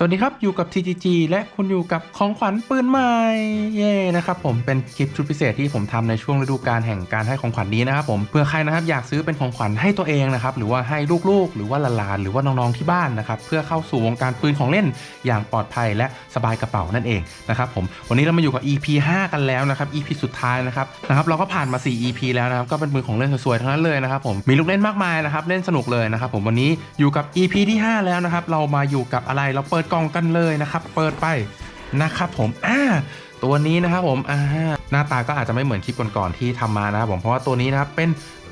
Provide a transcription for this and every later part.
สวัสดีครับ อยู่กับ TGG และคุณอยู่กับของขวัญปืนใหม่เย้นะครับผมเป็นคลิปชุดพิเศษที่ผมทำในช่วงฤดูกาลแห่งการให้ของขวัญนี้นะครับผมเพื่อใครนะครับอยากซื้อเป็นของขวัญให้ตัวเองนะครับหรือว่าให้ลูกๆ หรือว่าหลานๆหรือว่าน้องๆที่บ้านนะครับเพื่อเข้าสู่วงการปืนของเล่นอย่างปลอดภัยและสบายกระเป๋านั่นเองนะครับผมวันนี้เรามาอยู่กับ EP 5 กันแล้วนะครับ EP สุดท้ายนะครับนะครับเราก็ผ่านมา 4 EP แล้วนะครับก็เป็นปืนของเล่นสวยๆทั้งนั้นเลยนะครับผมมีลูกเล่นมากมายนะครับเล่นสนุกเลยนะครับผมวันนี้อยู่กับ EP ที่ 5 แล้วนะครับเรามาอยู่กับอะไรเราเปิดกล่องกันเลยนะครับ เปิดไปนะครับผมอ่าตัวนี้นะครับผมอ่าหน้าตาก็อาจจะไม่เหมือนคลิปก่อนๆที่ทำมานะครับผมเพราะว่าตัวนี้นะครับเป็น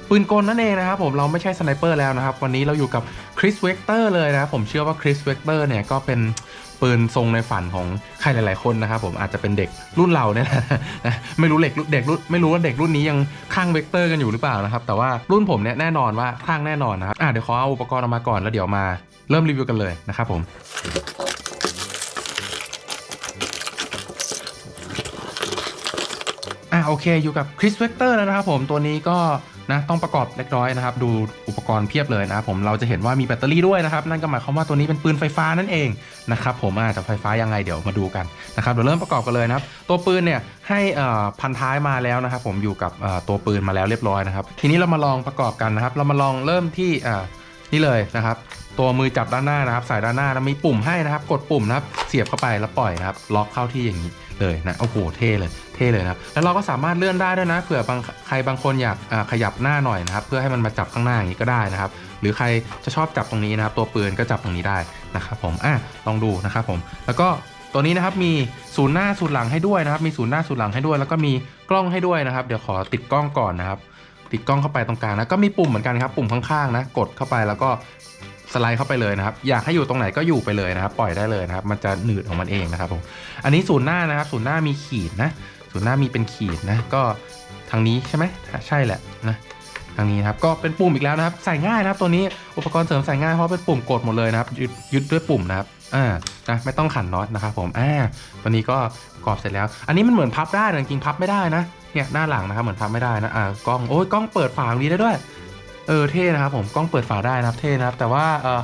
ปืนกลนั่นเองนะครับผมเราไม่ใช่สไนเปอร์แล้วนะครับ วันนี้เราอยู่กับคริสเวกเตอร์เลยนะครับผมเชื่อว่าคริสเวกเตอร์เนี่ยก็เป็น ปืนทรงในฝันของใครหลาย ๆ คนนะครับผมอาจจะเป็นเด็กรุ่นเราเนี่ยแหละนะไม่รู้เด็กรุ่นเด็กรุ่นไม่รู้ว่าเด็กรุ่นนี้ยังข้างเวกเตอร์กันอยู่หรือเปล่านะครับแต่ว่ารุ่นผมเนี่ยแน่นอนว่าข้างแน่นอนนะครับอะเดี๋ยวขอเอาอุปกรณ์ออกมาก่อนแล้วเดี๋ยวมาเริ่มรีวิวกันเลยนะครับผม โอเคอยู่กับคริสเวกเตอร์แล้วนะครับผมตัวนี้ก็นะต้องประกอบเล็กน้อยนะครับ ดูอุปกรณ์เพียบเลยนะครับผมเราจะเห็นว่ามีแบตเตอรี่ด้วยนะครับ นั่นก็หมายความว่าตัวนี้เป็นปืนไฟฟ้านั่นเองนะครับผมอาจจะไฟฟ้ายังไงเดี๋ยวมาดูกันนะครับเดี๋ยวเริ่มประกอบกันเลยนะครับ ตัวปืนเนี่ยให้พันท้ายมาแล้วนะครับ ผมอยู่กับตัวปืนมาแล้วเรียบร้อยนะครับ ทีนี้เรามาลองประกอบกันนะครับ เรามาลองเริ่มที่นี่เลยนะครับ ตัวมือจับด้านหน้านะครับใส่ด้านหน้าแล้วมีปุ่มให้นะครับ กดปุ่มนะครับ เสียบเข้าไปแล้วปล่อยนะครับ ล็อกเข้าที่อย่างนี้เลยนะโอ้โหเท่เลยเท่เลยนะครับแล้วเราก็สามารถเลื่อนได้ด้วยนะเผื่อบางใครบางคนอยากขยับหน้าหน่อยนะครับ เพื่อให้มันมาจับข้างหน้าอย่างนี้ก็ได้นะครับ หรือใครจะชอบจับตรงนี้นะครับ ตัวปืนก็จับตรงนี้ได้นะครับผมอะลองดูนะครับผมแล้วก็ตัวนี้นะครับมีศูนย์หน้าศูนย์หลังให้ด้วยนะครับ มีศูนย์หน้าศูนย์หลังให้ด้วย แล้วก็มีกล้องให้ด้วยนะครับ เดี๋ยวขอติดกล้องก่อนนะครับ ติดกล้องเข้าไปตรงกลางนะก็มีปุ่มเหมือนกันครับ ปุ่มข้างๆนะ กดเข้าไปแล้วก็ สไลด์เข้าไปเลยนะครับ อยากให้อยู่ตรงไหนก็อยู่ไปเลยนะครับ ปล่อยได้เลยนะครับ มันจะหนืดของมันเองนะครับผมอันนี้ศูนย์หน้านะครับ ศูนย์หน้ามีขีดนะศูนย์หน้ามีเป็นขีดนะก็ทางนี้ใช่ไหมใช่แหละนะทางนี้นะครับก็เป็นปุ่มอีกแล้วนะครับ ใส่ง่ายนะครับ ตัวนี้อุปกรณ์เสริมใส่ง่ายเพราะเป็นปุ่มกดหมดเลยนะครับ ยึดยึดด้วยปุ่มนะครับอ่านะไม่ต้องขันน็อตนะครับผมอ่าตัวนี้ก็ปรอบเสร็จแล้ว อันนี้มันเหมือนพับได้แต่จริงพับไม่ได้นะเนี่ยหน้าหลังนะครับเหมือนพับไม่ได้นะอ่ากล้องโอ้ยกล้องเปิดฝาตรงนี้ได้ด้วย เออเท่นะครับผมกล้องเปิดฝาได้นะครับเท่นะครับแต่ว่าเออ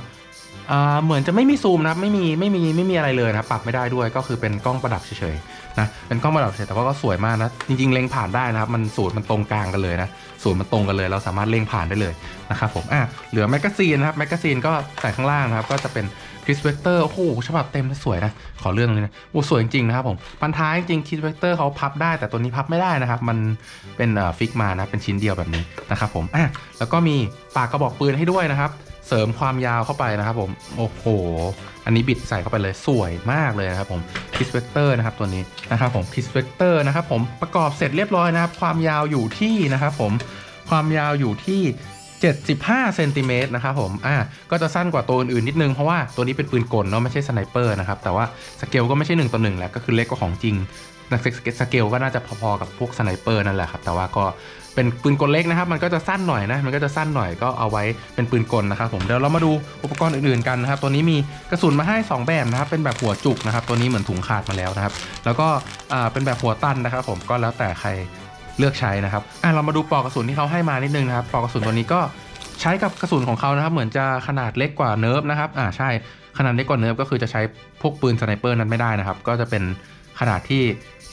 ออเหมือนจะไม่มีซูมนะครับไม่มีไม่มีไม่มีอะไรเลยนะครับปรับไม่ได้ด้วยก็คือเป็นกล้องประดับเฉยๆนะเป็นกล้องประดับเฉยแต่ว่าก็สวยมากนะจริงๆเล็งผ่านได้นะครับมันสูตรมันตรงกลางกันเลยนะสูตรมันตรงกันเลย เราสามารถเล็งผ่านได้เลยนะครับผมอะเหลือแมกกาซีนนะครับแมกกาซีนก็ใส่ข้างล่างนะครับก็จะเป็นคริสเวกเตอร์โอ้โหฉบับเต็มสวยนะขอเรื่องเลยนะโอ้สวยจริงๆนะครับผมพันท้ายจริงคริสเวกเตอร์เขาพับได้แต่ตัวนี้พับไม่ได้นะครับมันเป็นเอ่อฟิกมานะเป็นชิ้นเดียวแบบนี้นะครับผมอะแล้วก็มีปากกระบอกปืนให้ด้วยนะครับ เสริมความยาวเข้าไปนะครับผม โอ้โห อันนี้บิดใส่เข้าไปเลยสวยมากเลยนะครับผมพิสเวกเตอร์นะครับตัวนี้นะครับผมพิสเวกเตอร์นะครับผมประกอบเสร็จเรียบร้อยนะครับ ความยาวอยู่ที่นะครับผมความยาวอยู่ที่ 75เซนติเมตรนะครับผม อ่า ก็จะสั้นกว่าตัวอื่นๆนิดนึง เพราะว่าตัวนี้เป็นปืนกลเนาะไม่ใช่สไนเปอร์นะครับ แต่ว่าสเกลก็ไม่ใช่1ต่อ1แหละก็คือเล็กกว่าของจริงสเกลก็น่าจะพอๆกับพวกสไนเปอร์นั่นแหละครับ แต่ว่าก็ เป็นปืนกลเล็กนะครับ มันก็จะสั้นหน่อยนะ มันก็จะสั้นหน่อยก็เอาไว้เป็นปืนกลนะครับผม เดี๋ยวเรามาดูอุปกรณ์อื่นๆกันนะครับ ตัวนี้มีกระสุนมาให้ 2 แบบนะครับ เป็นแบบหัวจุกนะครับ ตัวนี้เหมือนถุงขาดมาแล้วนะครับ แล้วก็เป็นแบบหัวตันนะครับ ผม ก็แล้วแต่ใครเลือกใช้นะครับ อะเรามาดูปลอกกระสุนที่เขาให้มานิดนึงนะครับ ปลอกกระสุนตัวนี้ก็ใช้กับกระสุนของเขานะครับ เหมือนจะขนาดเล็กกว่าเนิร์ฟนะครับ อ่าใช่ ขนาดเล็กกว่าเนิร์ฟก็คือจะใช้พวกปืนสไนเปอร์นั้นไม่ได้นะครับ ก็จะเป็น ขนาดที่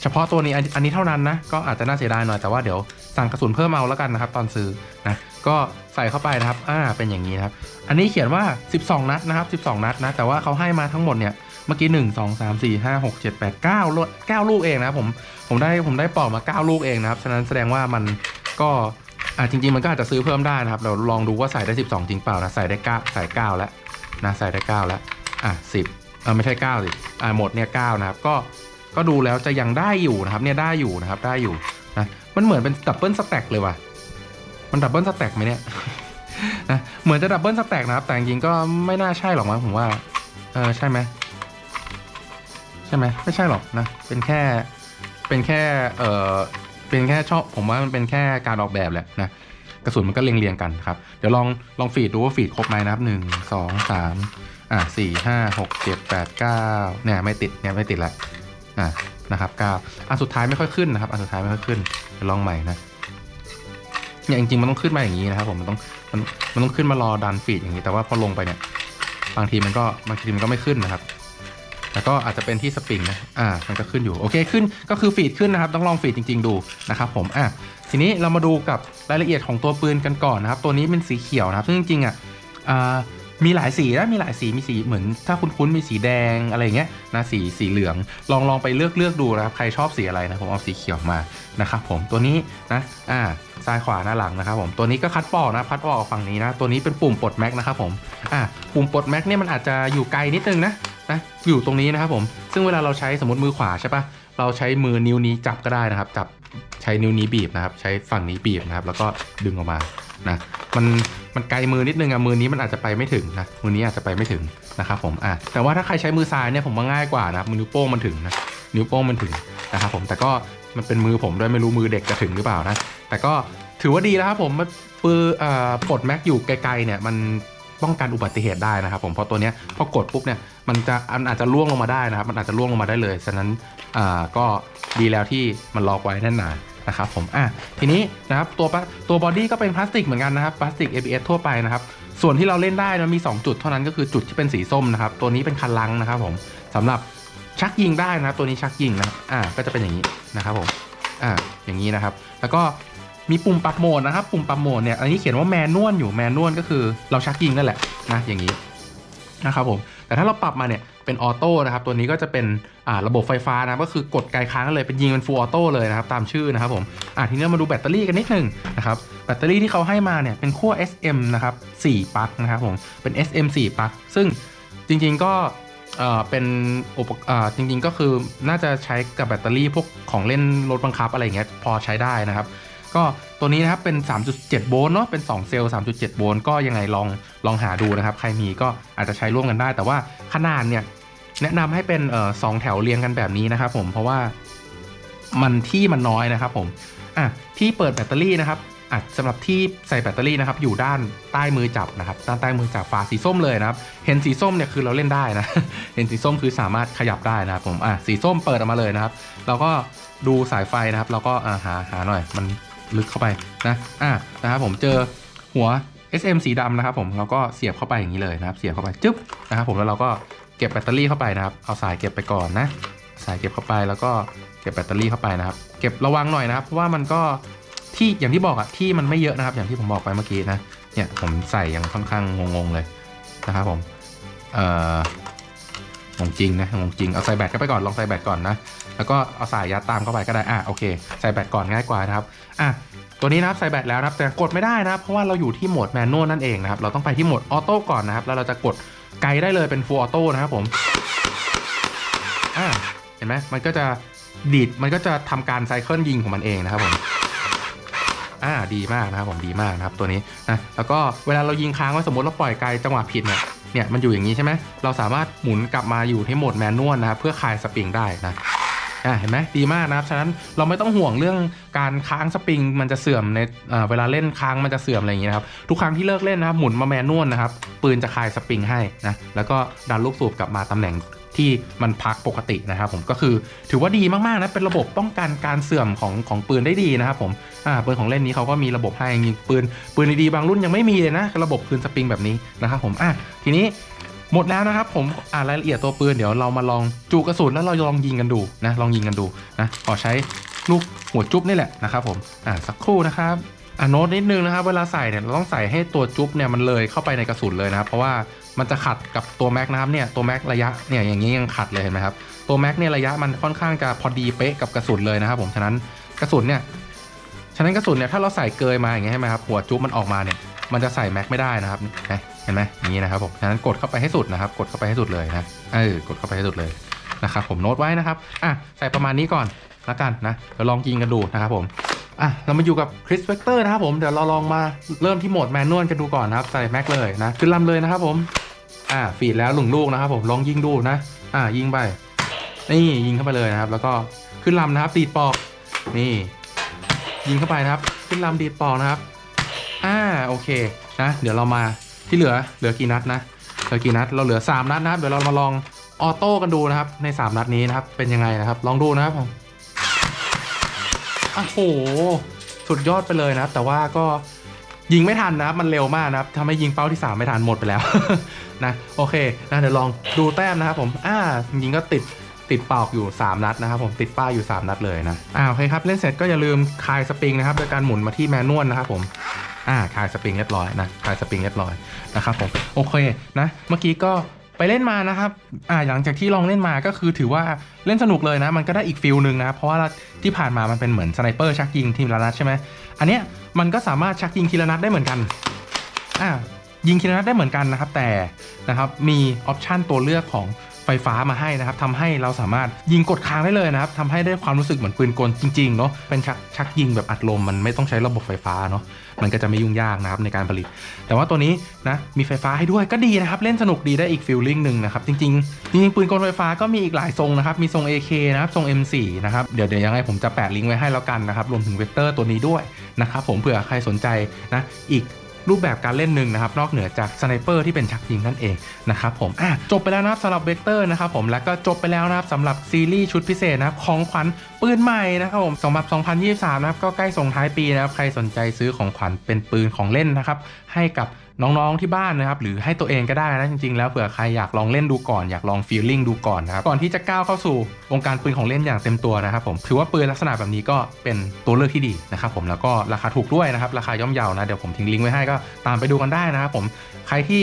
เฉพาะตัวนี้อันนนี้เท่านั้นนะ ก็อาจจะน่าเสียดายหน่อยแต่ว่าเดี๋ยวสั่งกระสุนเพิ่มเอาแล้วกันนะครับตอนซื้อนะก็ใส่เข้าไปนะครับอ่าเป็นอย่างนี้นะครับ อันนี้เขียนว่า 12 นัดนะครับ 12 นัดนะ แต่ว่าเขาให้มาทั้งหมดเนี่ยเมื่อกี้ 1 2 3 4 5 6 7 8 9ลูก9ลูกเองนะครับผมผมได้ผมได้ปอกมา 9 ลูกเองนะครับฉะนั้นแสดงว่ามันก็อ่าจริง ๆ มันก็อาจจะซื้อเพิ่มได้นะครับเราลองดูว่าใส่ได้ 12 จริงเปล่านะใส่ได้9ใส่9แล้วนะใส่ได้9แล้วอะ10เออไม่ใช่9สิอ่าหมดเนี่ย9นะครับก็ ก็ดูแล้วจะยังได้อยู่นะครับเนี่ยได้อยู่นะครับได้อยู่นะมันเหมือนเป็นดับเบิลสแต็กเลยว่ะมันดับเบิลสแต็กไหมเนี่ยนะเหมือนจะดับเบิลสแต็กนะครับ แต่จริงก็ไม่น่าใช่หรอกมั้งผมว่าเออใช่ไหมใช่ไหมไม่ใช่หรอกนะเป็นแค่เป็นแค่เออเป็นแค่ชอบผมว่ามันเป็นแค่การออกแบบแหละนะกระสุนมันก็เรียงเรียงกันครับ เดี๋ยวลองลองฟีดดูว่าฟีดครบไหมนะครับหนึ่งสองสามอะสี่ห้าหกเจ็ดแปดเก้าเนี่ยไม่ติดเนี่ยไม่ติดละ อะนะครับก้าอะสุดท้ายไม่ค่อยขึ้นนะครับอะสุดท้ายไม่ค่อยขึ้นลองใหม่นะเนี่ยจริงๆมันต้องขึ้นมาอย่างนี้นะครับผมมันต้องมันมันต้องขึ้นมารอดันฟีดอย่างนี้ แต่ว่าพอลงไปเนี่ยบางทีมันก็บางทีมันก็ไม่ขึ้นนะครับแล้วก็อาจจะเป็นที่สปริงนะ อ่า มันก็ขึ้นอยู่ โอเค ขึ้น ก็คือฟีดขึ้นนะครับ ต้องลองฟีดจริง ๆ ดูนะครับผม อะ ทีนี้เรามาดูกับรายละเอียดของตัวปืนกันก่อนนะครับ ตัวนี้เป็นสีเขียวนะครับ ซึ่งจริงๆอะอ่า มีหลายสีนะมีหลายสีมีสีเหมือนถ้าคุณคุ้นๆมีสีแดงอะไรเงี้ยนะสีสีเหลือง ลองลองไปเลือกเลือกดูนะครับใครชอบสีอะไรนะผมเอาสีเขียวมานะครับผมตัวนี้นะอ่าซ้ายขวาหน้าหลังนะครับผมตัวนี้ก็คัดปอกนะคัดปอกฝั่งนี้นะตัวนี้เป็นปุ่มปลดแม็กนะครับผมอ่าปุ่มปลดแม็กเนี่ยมันอาจจะอยู่ไกลนิดนึงนะนะอยู่ตรงนี้นะครับผมซึ่งเวลาเราใช้สมมติมือขวาใช่ปะเราใช้มือนิ้วนี้จับก็ได้นะครับ จับใช้นิ้วนี้บีบนะครับ ใช้ฝั่งนี้บีบนะครับ แล้วก็ดึงออกมานะมัน มันไกลมือนิดนึงอะมือนี้มันอาจจะไปไม่ถึงนะมือนี้อาจจะไปไม่ถึงนะครับผมอะแต่ว่าถ้าใครใช้มือซ้ายเนี่ยผมว่าง่ายกว่านะมือนิ้วโป้งมันถึงนะนิ้วโป้งมันถึงนะครับผมแต่ก็มันเป็นมือผมด้วยไม่รู้มือเด็กจะถึงหรือเปล่านะแต่ก็ถือว่าดีแล้วครับผมมันปืนเอ่อปลดแม็กอยู่ไกลๆเนี่ยมันป้องกันอุบัติเหตุได้นะครับผมเพราะตัวเนี้ยพอกดปุ๊บเนี่ยมันจะมันอาจจะล่วงลงมาได้นะครับ มันอาจจะล่วงลงมาได้เลยฉะนั้นอ่าก็ดีแล้วที่มันล็อกไว้แน่นหนา นะครับผมอะทีนี้นะครับตัวตัวบอดี้ก็เป็นพลาสติกเหมือนกันนะครับพลาสติก ABS ทั่วไปนะครับส่วนที่เราเล่นได้มันมี 2 จุดเท่านั้นก็คือจุดที่เป็นสีส้มนะครับตัวนี้เป็นคันลังนะครับผมสำหรับชักยิงได้นะครับตัวนี้ชักยิงนะครับอ่าก็จะเป็นอย่างนี้นะครับผมอ่าอย่างนี้นะครับ แล้วก็มีปุ่มปรับโหมดนะครับ ปุ่มปรับโหมดเนี่ยอันนี้เขียนว่าแมนนวลอยู่แมนนวลก็คือเราชักยิงนั่นแหละนะอย่างนี้นะครับผม แต่ถ้าเราปรับมาเนี่ยเป็นออโต้นะครับตัวนี้ก็จะเป็นระบบไฟฟ้านะก็คือกดไกลค้างเลยเป็นยิงเป็นฟูลออโต้เลยนะครับตามชื่อนะครับผมอ่าทีนี้มาดูแบตเตอรี่กันนิดนึงนะครับแบตเตอรี่ที่เขาให้มาเนี่ยเป็นขั้ว SM นะครับ4ปลั๊กนะครับผมเป็น SM 4ปลั๊กซึ่งจริงๆก็เออเป็นอุปจริงๆก็คือน่าจะใช้กับแบตเตอรี่พวกของเล่นรถบังคับอะไรเงี้ยพอใช้ได้นะครับ ก็ตัวนี้นะครับเป็น 3.7 โวลต์เนาะเป็น 2 เซลล์ 3.7 โวลต์ก็ยังไงลองลองหาดูนะครับ ใครมีก็อาจจะใช้ร่วมกันได้ แต่ว่าขนาดเนี่ยแนะนำให้เป็นเอ่อสองแถวเรียงกันแบบนี้นะครับผมเพราะว่ามันที่มันน้อยนะครับผมอะที่เปิดแบตเตอรี่นะครับอะสำหรับที่ใส่แบตเตอรี่นะครับอยู่ด้านใต้มือจับนะครับด้านใต้มือจับฝาสีส้มเลยนะครับ เห็นสีส้มเนี่ยคือเราเล่นได้นะ เห็นสีส้มคือสามารถขยับได้นะครับผมอะสีส้มเปิดออกมาเลยนะครับ เราก็ดูสายไฟนะครับ เราก็อ่าหาหาหน่อยมัน ลึกเข้าไปนะอ่านะครับผมเจอหัว SM สีดำนะครับผมเราก็เสียบเข้าไปอย่างนี้เลยนะครับ เสียบเข้าไปจึ๊บนะครับผมแล้วเราก็เก็บแบตเตอรี่เข้าไปนะครับ เอาสายเก็บไปก่อนนะ สายเก็บเข้าไปแล้วก็เก็บแบตเตอรี่เข้าไปนะครับ เก็บระวังหน่อยนะครับ เพราะว่ามันก็ที่อย่างที่บอกอะที่มันไม่เยอะนะครับ อย่างที่ผมบอกไปเมื่อกี้นะเนี่ยผมใส่อย่างค่อนข้างงงๆเลยนะครับผมเอ่อ งงจริงนะงงจริงเอาใส่แบตเข้าไปก่อนลองใส่แบตก่อนนะแล้วก็เอาสายยัดตามเข้าไปก็ได้อะโอเคใส่แบตก่อนง่ายกว่านะครับอะตัวนี้นะครับใส่แบตแล้วนะครับแต่กดไม่ได้นะครับเพราะว่าเราอยู่ที่โหมดแมนนวลนั่นเองนะครับเราต้องไปที่โหมดออโต้ก่อนนะครับแล้วเราจะกดไกลได้เลยเป็นฟูลออโต้นะครับผมอ่าเห็นไหมมันก็จะดีดมันก็จะทำการไซเคิลยิงของมันเองนะครับผมอ่าดีมากนะครับผมดีมากนะครับตัวนี้นะแล้วก็เวลาเรายิงค้างไว้สมมติเราปล่อยไกลจังหวะผิดเนี่ย เนี่ยมันอยู่อย่างนี้ใช่ไหมเราสามารถหมุนกลับมาอยู่ที่โหมดแมนนวลนะครับเพื่อคลายสปริงได้นะอ่าเห็นไหมดีมากนะครับ ฉะนั้นเราไม่ต้องห่วงเรื่องการค้างสปริงมันจะเสื่อมในเอ่อเวลาเล่นค้างมันจะเสื่อมอะไรอย่างเงี้ยนะครับ ทุกครั้งที่เลิกเล่นนะครับหมุนมาแมนนวลนะครับ ปืนจะคลายสปริงให้นะ แล้วก็ดันลูกสูบกลับมาตำแหน่ง ที่มันพักปกตินะครับผมก็คือถือว่าดีมากๆนะเป็นระบบป้องกันการเสื่อมของของปืนได้ดีนะครับผมอ่าปืนของเล่นนี้เขาก็มีระบบให้ยิงปืนปืนดีๆบางรุ่นยังไม่มีเลยนะ ระบบคืนสปริงแบบนี้นะครับผมอะทีนี้หมดแล้วนะครับผมอ่ารายละเอียดตัวปืนเดี๋ยวเรามาลองจูกระสุนแล้วเราลองยิงกันดูนะลองยิงกันดูนะขอใช้ลูกหัวจุ๊บนี่แหละนะครับผมอ่าสักครู่นะครับ อ่าโน้ตนิดนึงนะครับเวลาใส่เนี่ยเราต้องใส่ให้ตัวจุ๊บเนี่ยมันเลยเข้าไปในกระสุนเลยนะครับ เพราะว่ามันจะขัดกับตัวแม็กนะครับเนี่ยตัวแม็กระยะเนี่ยอย่างนี้ยังขัดเลยเห็นไหมครับตัวแม็กเนี่ยระยะมันค่อนข้างจะพอดีเป๊ะกับกระสุนเลยนะครับ ผมฉะนั้นกระสุนเนี่ยฉะนั้นกระสุนเนี่ยถ้าเราใส่เกยมาอย่างเงี้ยใช่ไหมครับหัวจุ๊บมันออกมาเนี่ยมันจะใส่แม็กไม่ได้นะครับเห็นไหมเห็นไหมอย่างนี้นะครับผมฉะนั้นกดเข้าไปให้สุดนะครับ กดเข้าไปให้สุดเลยนะเออกดเข้าไปให้สุดเลยนะครับผมโน้ตไว้นะครับอะใส่ประมาณนี้ก่อนละกันนะเดี๋ยวลองยิงกันดูนะครับผม อะเรามาอยู่กับคริสเวกเตอร์นะครับผมเดี๋ยวเราลองมาเริ่มที่โหมดแมนนวลกันดูก่อนนะครับใส่แม็กเลยนะขึ้นลำเลยนะครับผมอะฟีดแล้วหนึ่งลูกนะครับผมลองยิงดูนะ อะยิงไป นี่ยิงเข้าไปเลยนะครับ แล้วก็ขึ้นลำนะครับตีดปอก นี่ ยิงเข้าไปนะครับ ขึ้นลำดีดปอกนะครับอ่าโอเคนะเดี๋ยวเรามาที่เหลือเหลือกี่นัดนะเหลือกี่นัดเราเหลือ 3 นัดนะครับเดี๋ยวเรามาลองออโต้กันดูนะครับใน 3 นัดนี้นะครับเป็นยังไงนะครับ ลองดูนะครับผมโอ้โห สุดยอดไปเลยนะครับ แต่ว่าก็ยิงไม่ทันนะครับ มันเร็วมากนะครับทำให้ยิงเป้าที่ 3 ไม่ทันหมดไปแล้ว นะโอเคนะเดี๋ยวลองดูแต้มนะครับ ผม อ่าจริงก็ติดติดเป่าอยู่ 3 นัดนะครับ ผมติดป้ายอยู่ 3 นัดเลยนะอ่าโอเคครับเล่นเสร็จก็อย่าลืมคลายสปริงนะครับโดยการหมุนมาที่แมนนวลนะครับผมอ่าคลายสปริงเรียบร้อยนะคลายสปริงเรียบร้อยนะครับผมโอเคนะเมื่อกี้ก็ ไปเล่นมานะครับอ่าหลังจากที่ลองเล่นมาก็คือถือว่าเล่นสนุกเลยนะ มันก็ได้อีกฟิลหนึ่งนะเพราะว่าที่ผ่านมามันเป็นเหมือนสไนเปอร์ชักยิงทีมละนัดใช่ไหมอันเนี้ยมันก็สามารถชักยิงทีละนัดได้เหมือนกันอ่ายิงทีละนัดได้เหมือนกันนะครับ แต่นะครับมีออปชันตัวเลือกของ ไฟฟ้ามาให้นะครับทำให้เราสามารถยิงกดค้างได้เลยนะครับทำให้ได้ความรู้สึกเหมือนปืนกลจริงๆเนาะเป็นชักชักยิงแบบอัดลมมันไม่ต้องใช้ระบบไฟฟ้าเนาะมันก็จะไม่ยุ่งยากนะครับในการผลิต แต่ว่าตัวนี้นะมีไฟฟ้าให้ด้วยก็ดีนะครับ เล่นสนุกดีได้อีกฟิลลิ่งหนึ่งนะครับจริงๆจริงๆปืนกลไฟฟ้าก็มีอีกหลายทรงนะครับมีทรง AK นะครับทรง M4 นะครับเดี๋ยวเดี๋ยวยังไงผมจะแปะลิงก์ไว้ให้แล้วกันนะครับรวมถึงเวกเตอร์ตัวนี้ด้วยนะครับผมเผื่อใครสนใจนะอีก รูปแบบการเล่นหนึ่งนะครับนอกเหนือจากสไนเปอร์ที่เป็นชักยิงนั่นเองนะครับผมอะจบไปแล้วนะครับสำหรับเวกเตอร์นะครับผมแล้วก็จบไปแล้วนะครับสำหรับซีรีส์ชุดพิเศษนะครับของขวัญปืนใหม่นะครับผมสำหรับ 2023 นะครับก็ใกล้ส่งท้ายปีนะครับใครสนใจซื้อของขวัญเป็นปืนของเล่นนะครับให้กับ น้องๆที่บ้านนะครับหรือให้ตัวเองก็ได้นะจริงๆแล้วเผื่อใครอยากลองเล่นดูก่อนอยากลองฟีลลิ่งดูก่อนนะครับก่อนที่จะก้าวเข้าสู่วงการปืนของเล่นอย่างเต็มตัวนะครับผมถือว่าปืนลักษณะแบบนี้ก็เป็นตัวเลือกที่ดีนะครับผมแล้วก็ราคาถูกด้วยนะครับราคาย่อมเยานะเดี๋ยวผมทิ้งลิงก์ไว้ให้ก็ตามไปดูกันได้นะครับผมใครที่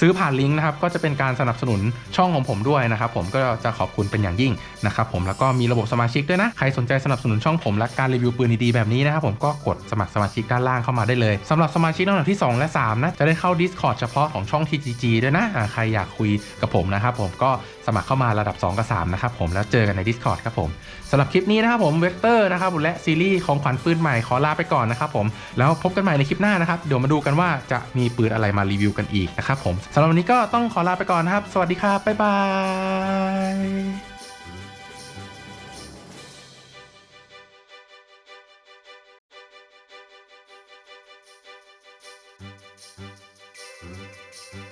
ซื้อผ่านลิงก์นะครับก็จะเป็นการสนับสนุนช่องของผมด้วยนะครับผมก็จะขอบคุณเป็นอย่างยิ่งนะครับผมแล้วก็มีระบบสมาชิกด้วยนะใครสนใจสนับสนุนช่องผมและการรีวิวปืนดีๆแบบนี้นะครับผมก็กดสมัครสมาชิกด้านล่างเข้ามาได้เลยสำหรับสมาชิกระดับที่ 2 และ3นะจะได้เข้า Discord เฉพาะของช่อง TGG ด้วยนะใครอยากคุยกับผมนะครับผมก็สมัครเข้ามาระดับ 2 กับ 3 นะครับผมแล้วเจอกันใน Discord ครับผมสำหรับคลิปนี้นะครับผมเวกเตอร์นะครับและซีรีส์ของขวัญปืนใหม่ขอลาไปก่อนนะครับผมแล้วพบกันใหม่ในคลิปหน้านะครับเดี๋ยวมาดูกันว่าจะมีปืนอะไรมารีวิวกันอีกนะครับผมสำหรับวันนี้ก็ต้องขอลาไปก่อนนะครับ สวัสดีครับบ๊ายบาย